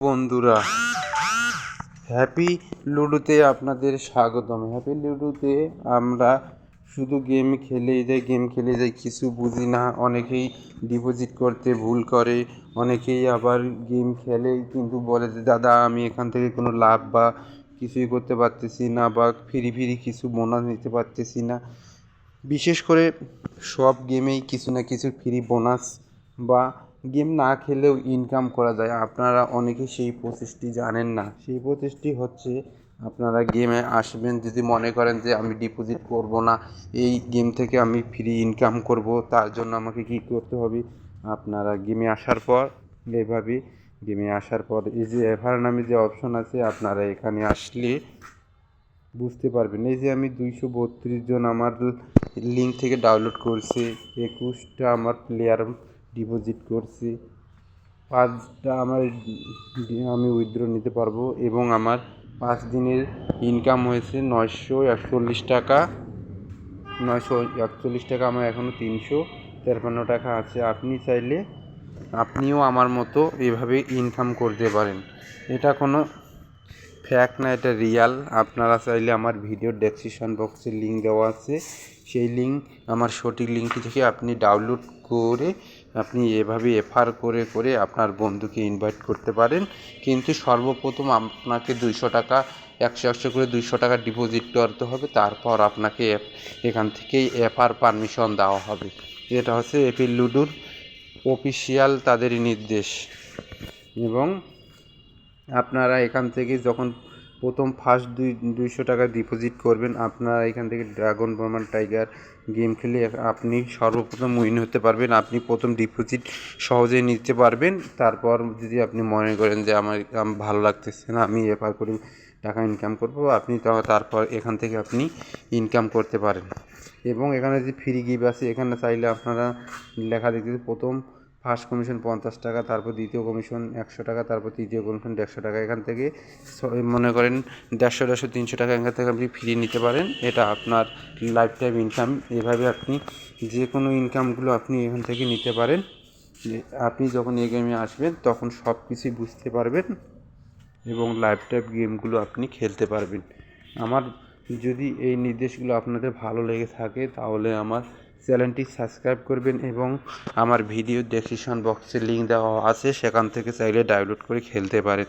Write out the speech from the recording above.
বন্ধুরা হ্যাপি লুডোতে আপনাদের স্বাগতম। হ্যাপি লুডোতে আমরা শুধু গেম খেলেই যাই গেম খেলে যাই, কিছু বুঝি না। অনেকেই ডিপোজিট করতে ভুল করে, অনেকেই আবার গেম খেলে, কিন্তু বলে যে, দাদা, আমি এখান থেকে কোনো লাভ বা কিছুই করতে পারতেছি না বা ফ্রি ফিরি কিছু বোনাস নিতে পারতেছি না। বিশেষ করে সব গেমেই কিছু না কিছু ফ্রি বোনাস বা গেম না খেলেও ইনকাম করা যায়। আপনারা অনেকে সেই প্রসেসটি জানেন না। সেই প্রসেসটি হচ্ছে আপনারা গেমে আসবেন, যদি মনে করেন যে আমি ডিপোজিট করব না, এই গেম থেকে আমি ফ্রি ইনকাম করব, তার জন্য আমাকে কী করতে হবে? আপনারা গেমে আসার পর এভাবে গেমে আসার পর, এই যে এভার নামে যে অপশন আছে, আপনারা এখানে আসলে বুঝতে পারবেন। এই যে আমি দুইশো বত্রিশ জন আমার লিঙ্ক থেকে ডাউনলোড করছি, একুশটা আমার প্লেয়ার ডিপোজিট করছি। পাঁচটা আমার আমি উইথড্র নিতে পারব এবং আমার পাঁচ দিনের ইনকাম হয়েছে নয়শো একচল্লিশ টাকা। নয়শো একচল্লিশ টাকা আমার এখনও তিনশো তেরপান্ন টাকা আছে। আপনি চাইলে, আপনিও আমার মতো এভাবে ইনকাম করতে পারেন। এটা কোনো ফ্যাক না, এটা রিয়াল। আপনারা চাইলে আমার ভিডিও ডেসক্রিপশন বক্সে লিঙ্ক দেওয়া আছে। সেই লিঙ্ক আমার সঠিক লিঙ্কটি থেকে আপনি ডাউনলোড করে আপনি এভাবে এফআর করে করে আপনার বন্ধুকে ইনভাইট করতে পারেন। কিন্তু সর্বপ্রথম আপনাকে দুইশো টাকা, একশো একশো করে দুইশো টাকা ডিপোজিট করতে হবে। তারপর আপনাকে এখান থেকেই এফআর পারমিশন দেওয়া হবে। এটা হচ্ছে এপি লুডুর অফিসিয়াল তাদের নির্দেশ। এবং আপনারা এখান থেকে যখন প্রথম ফার্স্ট দুই, দুইশো টাকা ডিপোজিট করবেন, আপনারা এখান থেকে ড্রাগন বর্মান টাইগার গেম খেলে আপনি সর্বপ্রথম উইন হতে পারবেন। আপনি প্রথম ডিপোজিট সহজেই নিতে পারবেন। তারপর যদি আপনি মনে করেন যে আমার ভালো লাগতেছে না, আমি এফার করে টাকা ইনকাম করব, আপনি তারপর এখান থেকে আপনি ইনকাম করতে পারেন। এবং এখানে যে ফ্রি গিফট আছে, এখানে চাইলে আপনারা লেখা দেখতে, প্রথম ফার্স্ট কমিশন পঞ্চাশ টাকা, তারপর দ্বিতীয় কমিশন একশো টাকা, তারপর তৃতীয় কমিশন দেড়শো টাকা। এখান থেকে মনে করেন দেড়শো দেড়শো, তিনশো টাকা এখান থেকে আপনি ফ্রি নিতে পারেন। এটা আপনার লাইফ টাইম ইনকাম এভাবে আপনি যে কোনো ইনকামগুলো আপনি এখান থেকে নিতে পারেন। আপনি যখন এই গেমে আসবেন, তখন সব কিছুই বুঝতে পারবেন এবং লাইফ টাইম গেমগুলো আপনি খেলতে পারবেন। আমার যদি এই নির্দেশগুলো আপনাদের ভালো লেগে থাকে, তাহলে আমার চ্যানেলটি সাবস্ক্রাইব করবেন এবং আমার ভিডিও ডেসক্রিপশন বক্সে লিঙ্ক দেওয়া আছে, সেখান থেকে চাইলে ডাউনলোড করে খেলতে পারেন।